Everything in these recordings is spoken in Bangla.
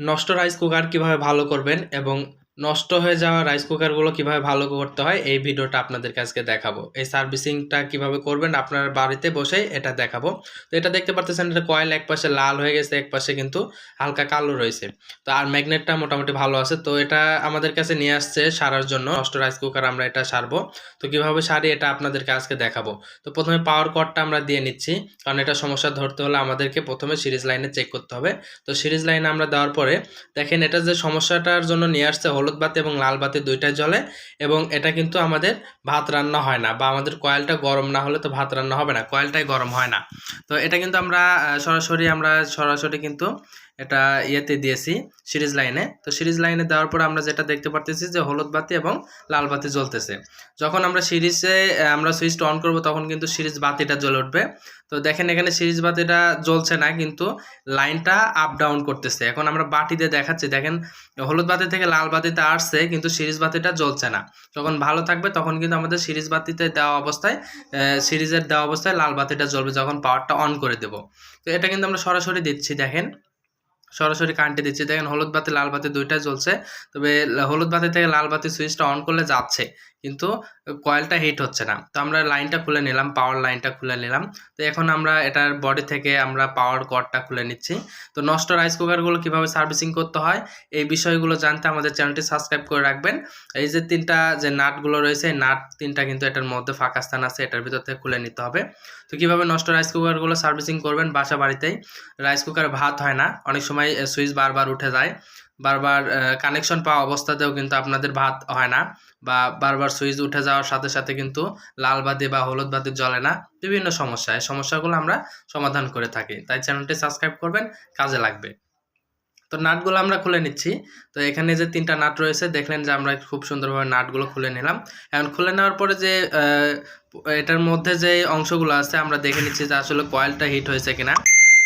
নষ্ট রাইস কুকার কীভাবে ভালো করবেন এবং নষ্ট হয়ে যাওয়া রাইস কুকারগুলো কীভাবে ভালো করতে হয়, এই ভিডিওটা আপনাদেরকে আজকে দেখাবো। এই সার্ভিসিংটা কীভাবে করবেন, আপনার বাড়িতে বসে এটা দেখাবো। তো এটা দেখতে পারতেছেন, এটা কয়েল এক পাশে লাল হয়ে গেছে, এক পাশে কিন্তু হালকা কালো রয়েছে। তো আর ম্যাগনেটটা মোটামুটি ভালো আছে। তো এটা আমাদের কাছে নিয়ে আসছে সারার জন্য, নষ্ট রাইস কুকার আমরা এটা সারবো। তো কীভাবে সারি এটা আপনাদেরকে আজকে দেখাবো। তো প্রথমে পাওয়ার কটটা আমরা দিয়ে নিচ্ছি, কারণ এটা সমস্যা ধরতে হলে আমাদেরকে প্রথমে সিরিজ লাইনে চেক করতে হবে। তো সিরিজ লাইনে আমরা দেওয়ার পরে, দেখেন এটা যে সমস্যাটার জন্য নিয়ে আসছে হলুদ বাতি এবং লাল বাতি দুইটাই জ্বলে এবং এটা কিন্তু আমাদের ভাত রান্না হয় না বা আমাদের কয়েলটা গরম না হলে তো ভাত রান্না হবে না, কয়েলটাই গরম হয় না। তো এটা কিন্তু আমরা সরাসরি আমরা সরাসরি কিন্তু এটা ইয়েতে দিয়েছি সিরিজ লাইনে। তো সিরিজ লাইনে দেওয়ার পর আমরা যেটা দেখতে পারতেছি যে হলুদ বাতি এবং লাল বাতি জ্বলতেছে। যখন আমরা সিরিজে আমরা সুইচটা অন করব তখন কিন্তু সিরিজ বাতিটা জ্বলে উঠবে। তো দেখেন এখানে সিরিজ বাতিটা জ্বলছে না, কিন্তু লাইনটা আপ ডাউন করতেছে। এখন আমরা বাটিতে দেখাচ্ছি, দেখেন হলুদ বাতি থেকে লাল বাতিতে আসছে, কিন্তু সিরিজ বাতিটা জ্বলছে না। যখন ভালো থাকবে তখন কিন্তু আমাদের সিরিজ বাতিতে দেওয়া অবস্থায় সিরিজের দেওয়া অবস্থায় লাল বাতিটা জ্বলবে যখন পাওয়ারটা অন করে দেব। তো এটা কিন্তু আমরা সরাসরি দিচ্ছি, দেখেন। সরাসরি কারেন্টে দিচ্ছি, দেখেন হলুদ বাতি, লাল বাতি দুইটাই জ্বলছে, তবে হলুদ বাতি থেকে লাল বাতি সুইচটা অন করলে যাচ্ছে। কিন্তু কয়েলটা হিট হচ্ছে না। তো আমরা লাইনটা খুলে নিলাম পাওয়ার লাইনটা খুলে নিলাম। তো এখন আমরা এটার বডি থেকে আমরা পাওয়ার কর্ডটা খুলে নিচ্ছি। তো নষ্ট রাইস কুকারগুলো কীভাবে সার্ভিসিং করতে হয়, এই বিষয়গুলো জানতে আমাদের চ্যানেলটি সাবস্ক্রাইব করে রাখবেন। এই যে তিনটা যে নাটগুলো রয়েছে নাট তিনটা কিন্তু এটার মধ্যে ফাঁকা স্থান আছে, এটার ভিতর থেকে খুলে নিতে হবে। তো কীভাবে নষ্ট রাইস কুকারগুলো সার্ভিসিং করবেন বাসা বাড়িতেই? রাইস কুকার ভাত হয় না, অনেক সময় সুইচ বারবার উঠে যায়। বারবার কানেকশন পাওয়া অবস্থাতেও কিন্তু আপনাদের ভাত হয় না বা বারবার সুইচ উঠে যাওয়ার সাথে সাথে কিন্তু লাল বাতি বা হলুদ বাতি জ্বলে না। বিভিন্ন সমস্যা, এই সমস্যাগুলো আমরা সমাধান করে থাকি। তাই চ্যানেলটি সাবস্ক্রাইব করবেন, কাজে লাগবে। তো নাটগুলো আমরা খুলে নিচ্ছি। তো এখানে যে তিনটা নাট রয়েছে, দেখলেন যে আমরা খুব সুন্দরভাবে নাটগুলো খুলে নিলাম। এখন খুলে নেওয়ার পরে যে এটার মধ্যে যে অংশগুলো আছে, আমরা দেখে নিচ্ছি যে আসলে কয়েলটা হিট হয়েছে কিনা।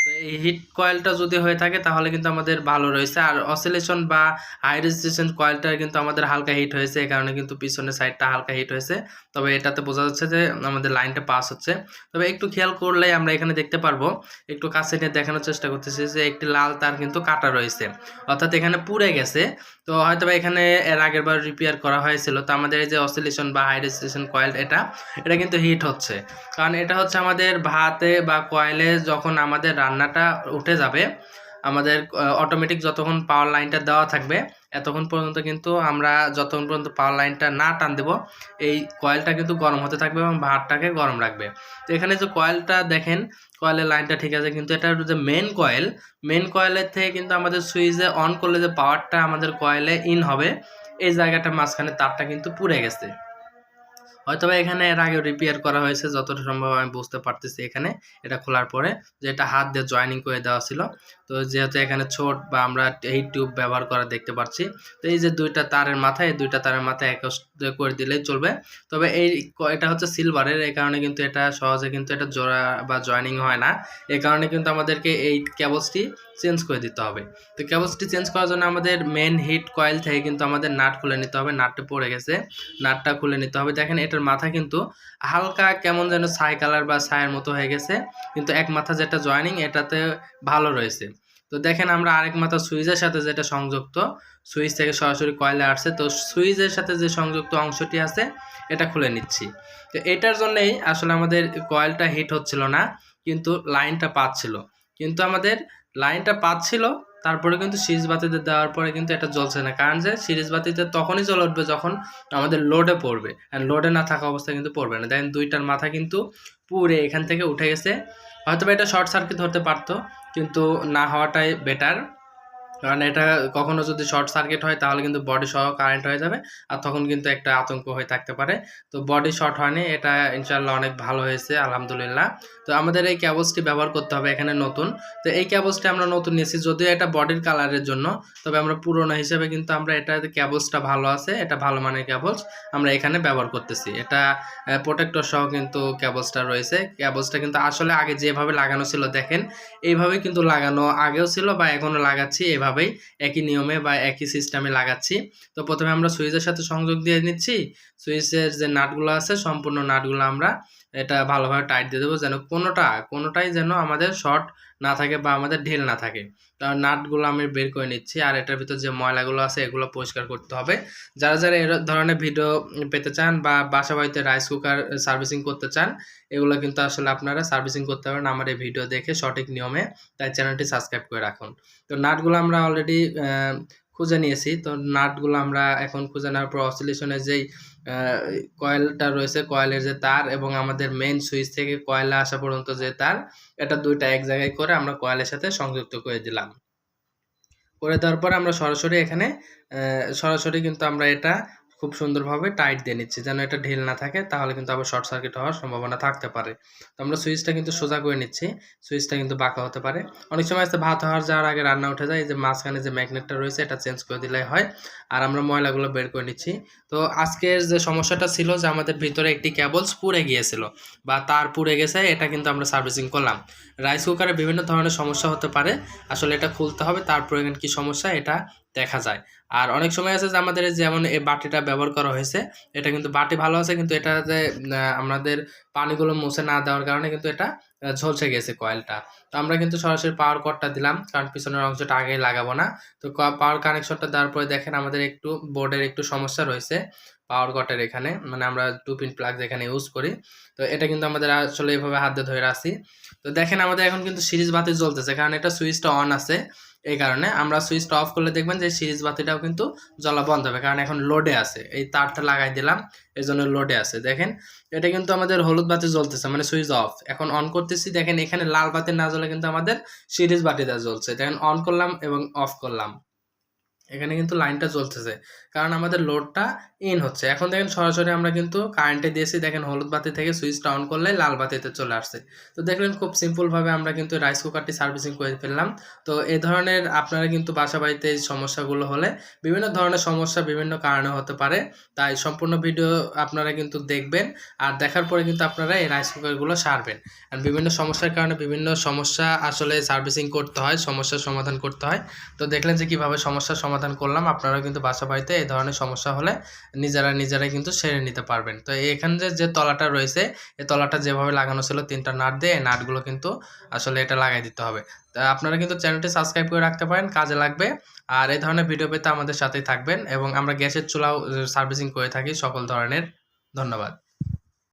তো এই হিট কয়েলটা যদি হয়ে থাকে, তাহলে কিন্তু আমাদের ভালো রয়েছে। আর অসিলেশন বা হাই রেজিস্ট্রেশন কয়েলটা কিন্তু আমাদের হালকা হিট হয়েছে, এই কারণে কিন্তু পিছনের সাইডটা হালকা হিট হয়েছে। তবে এটাতে বোঝা যাচ্ছে যে আমাদের লাইনটা পাস হচ্ছে। তবে একটু খেয়াল করলে আমরা এখানে দেখতে পারব, একটু কাছে নিয়ে দেখানোর চেষ্টা করতেছি যে একটি লাল তার কিন্তু কাটা রয়েছে। অর্থাৎ এখানে পুড়ে গেছে। তো হয়তো এখানে এর আগের বার রিপেয়ার করা হয়েছিল। তো আমাদের এই যে অসিলেশন বা হাই রেজিস্ট্রেশন কয়েল এটা এটা কিন্তু হিট হচ্ছে। কারণ এটা হচ্ছে আমাদের ভাতে বা কয়েলে যখন আমাদের রান্নাটা উঠে যাবে। আমাদের অটোমেটিক যতক্ষণ পাওয়ার লাইনটা দেওয়া থাকবে, এতক্ষণ পর্যন্ত কিন্তু আমরা যতক্ষণ পর্যন্ত পাওয়ার লাইনটা না টান দেবো, এই কয়েলটা কিন্তু গরম হতে থাকবে এবং ভাতটাকে গরম রাখবে। তো এখানে যে কয়েলটা দেখেন কয়েলের লাইনটা ঠিক আছে, কিন্তু এটার যে মেন কয়েল মেন কয়েলের থেকে কিন্তু আমাদের সুইচে অন করলে যে পাওয়ারটা আমাদের কয়েলে ইন হবে, এই জায়গাটা মাঝখানে তারটা কিন্তু পুড়ে গেছে। হয়তো এখানে এর আগে রিপেয়ার করা হয়েছে, যতটা সম্ভব আমি বুঝতে পারতেছি এখানে। এটা খোলার পরে যে এটা হাত দিয়ে জয়েনিং করে দেওয়া ছিল। তো যেহেতু এখানে ছোট বা আমরা এই টিউব ব্যবহার করা দেখতে পাচ্ছি তো এই যে দুইটা তারের মাথায় দুইটা তারের মাথায় একত্রে করে দিলেই চলবে। তবে এই এটা হচ্ছে সিলভারের এই কারণে কিন্তু এটা সহজে কিন্তু এটা জোড়া বা জয়েনিং হয় না। এই কারণে কিন্তু আমাদেরকে এই ক্যাবলসটি চেঞ্জ করে দিতে হবে। তো ক্যাবলসটি চেঞ্জ করার জন্য আমাদের মেন হিট কয়েল থেকে কিন্তু আমাদের নাট খুলে নিতে হবে। নাটটা পড়ে গেছে, নাটটা খুলে নিতে হবে। দেখেন এটার মাথা কিন্তু হালকা কেমন যেন ছাই কালার বা ছায়ের মতো হয়ে গেছে। কিন্তু এক মাথা যেটা জয়েনিং এটাতে ভালো রয়েছে। তো দেখেন আমরা আরেক মাথা সুইচের সাথে যেটা সংযুক্ত, সুইচ থেকে সরাসরি কয়েলে আসছে, তো সুইচের সাথে যে সংযুক্ত অংশটি আছে, এটা খুলে নিচ্ছি। তো এটার জন্যই আসলে আমাদের কয়েলটা হিট হচ্ছিল না, কিন্তু লাইনটা পাচ্ছিল। কিন্তু আমাদের লাইনটা পাচ্ছিল, তারপরে কিন্তু সিরিজ বাতিতে দেওয়ার পরে কিন্তু এটা জ্বলছে না। কারণ যে সিরিজ বাতিতে তখনই জ্বলে উঠবে যখন আমাদের লোডে পড়বে। আর লোডে না থাকা অবস্থায় কিন্তু পড়বে না। দেখেন দুইটার মাথা কিন্তু পুরে এখান থেকে উঠে গেছে। হয়তো এটা শর্ট সার্কিট হতে পারতো কিন্তু না হওয়াটাই বেটার কারণ এটা কখনো যদি শর্ট সার্কিট হয়, তাহলে কিন্তু বডি সহ কারেন্ট হয়ে যাবে আর তখন কিন্তু একটা আতঙ্ক হয়ে থাকতে পারে। তো বডি শর্ট হয়নি, এটা ইনশাল্লাহ অনেক ভালো হয়েছে, আলহামদুলিল্লাহ। তো আমাদের এই ক্যাবলসটি ব্যবহার করতে হবে এখানে নতুন। তো এই ক্যাবলসটি আমরা নতুন নিয়েছি, যদিও এটা বডির কালারের জন্য, তবে আমরা পুরোনো হিসেবে কিন্তু আমরা এটা ক্যাবলসটা ভালো আছে, এটা ভালো মানের ক্যাবলস আমরা এখানে ব্যবহার করতেছি। এটা প্রোটেক্টর সহ কিন্তু ক্যাবলসটা রয়েছে। ক্যাবলসটা কিন্তু আসলে আগে যেভাবে লাগানো ছিল, দেখেন, এইভাবে কিন্তু লাগানো আগেও ছিল বা এখনও লাগাচ্ছি এভাবেই একই নিয়মে বা একই সিস্টেমে লাগাচ্ছি। তো প্রথমে আমরা সুইচের সাথে সংযোগ দিয়ে নিচ্ছি। সুইচের যে নাটগুলো আছে, সম্পূর্ণ নাটগুলো আমরা এটা ভালোভাবে টাইট দিয়ে দেবো যেন কোনোটা, কোনোটাই যেন আমাদের শর্ট না থাকে বা আমাদের ঢেল না থাকে। তো নাটগুলো আমি বের করে নিচ্ছি আর এটার ভিতর যে ময়লাগুলো আছে এগুলো পরিষ্কার করতে হবে। যারা যারা এর ধরনের ভিডিও পেতে চান বা বাসা বাড়িতে রাইস কুকার সার্ভিসিং করতে চান, এগুলো কিন্তু আসলে আপনারা সার্ভিসিং করতে পারেন আমার এই ভিডিও দেখে সঠিক নিয়মে। তাই চ্যানেলটি সাবস্ক্রাইব করে রাখুন। তো নাটগুলো আমরা অলরেডি খুঁজে নিয়েছি। তো নাটগুলো আমরা এখন খুঁজে নেওয়ার পর অসিলেশনের যেই কয়েলটা রয়েছে কয়েলের যে তার এবং আমাদের মেন সুইচ থেকে কয়লা আসা পর্যন্ত যে তার, এটা দুইটা এক জায়গায় করে আমরা কয়েলের সাথে সংযুক্ত করে দিলাম। করে দেওয়ার পর আমরা সরাসরি এখানে সরাসরি কিন্তু আমরা এটা খুব সুন্দরভাবে টাইট দিয়ে নিচ্ছি। যেন এটা ঢিল না থাকে, তাহলে কিন্তু আবার শর্ট সার্কিট হওয়ার সম্ভাবনা থাকতে পারে। তো আমরা সুইচটা কিন্তু সোজা করে নিচ্ছি। সুইচটা কিন্তু বাঁকা হতে পারে। অনেক সময় আছে ভাত হওয়ার যাওয়ার আগে রান্না উঠে যায় যে মাঝখানে যে ম্যাগনেটটা রয়েছে, এটা চেঞ্জ করে দিলে হয়। আর আমরা ময়লাগুলো বের করে নিচ্ছি। তো আজকের যে সমস্যাটা ছিল যে আমাদের ভিতরে একটি কেবলস পুড়ে গিয়েছিল বা তার পুড়ে গেছে, এটা কিন্তু আমরা সার্ভিসিং করলাম। রাইস কুকারে বিভিন্ন ধরনের সমস্যা হতে পারে। আসলে এটা খুলতে হবে, তারপরে কি সমস্যা? এটা দেখা যায়। আর অনেক সময় আছে যে আমাদের যেমন এই বাটিটা ব্যবহার করা হয়েছে, এটা কিন্তু বাটি ভালো আছে, কিন্তু এটাতে আমাদের পানিগুলো মুছে না দেওয়ার কারণে কিন্তু এটা ঝলসে গেছে কয়েলটা। তো আমরা কিন্তু সরাসরি পাওয়ার কটটা দিলাম, কারণ পিছনের অংশটা আগে লাগাবো না। তো পাওয়ার কানেকশনটা দেওয়ার পরে দেখেন আমাদের একটু বোর্ডের একটু সমস্যা রয়েছে। পাওয়ার কটের এখানে মানে আমরা টু পিন প্লাগ যেখানে ইউজ করি। তো এটা কিন্তু আমাদের আসলে এইভাবে হাতে ধরে আসি তো দেখেন আমাদের এখন কিন্তু সিরিজ বাতি জ্বলতেছে, কারণ এটা সুইচটা অন আছে এই কারণে। আমরা সুইচটা অফ করলে দেখবেন যে সিরিজ বাতিটাও কিন্তু জ্বলা বন্ধ হবে, কারণ এখন লোডে আছে। এই তারটা লাগাই দিলাম এই জন্য লোডে আছে। দেখেন, এটা কিন্তু আমাদের হলুদ বাতি জ্বলতেছে মানে সুইচ অফ এখন অন করতেছি, দেখেন এখানে লাল বাতি না জ্বলে কিন্তু আমাদের সিরিজ বাতিটা জ্বলছে। দেখেন অন করলাম এবং অফ করলাম। এখানে কিন্তু লাইনটা চলতেছে। কারণ আমাদের লোডটা ইন হচ্ছে। এখন দেখেন সরাসরি আমরা কিন্তু কারেন্টে দিয়েছি। দেখেন হলুদ বাতি থেকে সুইচটা অন করলে লাল বাতিতে চলে আসছে। তো দেখলেন খুব সিম্পলভাবে আমরা কিন্তু রাইস কুকারটি সার্ভিসিং করে ফেললাম। তো এই ধরনের আপনারা কিন্তু বাসা বাড়িতে এই সমস্যাগুলো হলে বিভিন্ন ধরনের সমস্যা বিভিন্ন কারণে হতে পারে। তাই সম্পূর্ণ ভিডিও আপনারা কিন্তু দেখবেন। আর দেখার পরে কিন্তু আপনারা এই রাইস কুকারগুলো সারবেন। আর বিভিন্ন সমস্যার কারণে বিভিন্ন সমস্যা আসলে সার্ভিসিং করতে হয়, সমস্যার সমাধান করতে হয়। তো দেখলেন যে কীভাবে সমস্যার সমাধান করলাম আপনারা কিন্তু বাসা বাড়িতে এই ধরনের সমস্যা হলে নিজেরা নিজেরাই কিন্তু সেরে নিতে পারবেন। তো এখানে যে যে তলাটা রয়েছে, এই তলাটা যেভাবে লাগানো ছিল তিনটা নাট দিয়ে নাটগুলো কিন্তু আসলে এটা লাগাই দিতে হবে। তা আপনারা কিন্তু চ্যানেলটি সাবস্ক্রাইব করে রাখতে পারেন, কাজে লাগবে। আর এই ধরনের ভিডিও পেতে আমাদের সাথেই থাকবেন এবং আমরা গ্যাসের চুলাও সার্ভিসিং করে থাকি সকল ধরনের। ধন্যবাদ।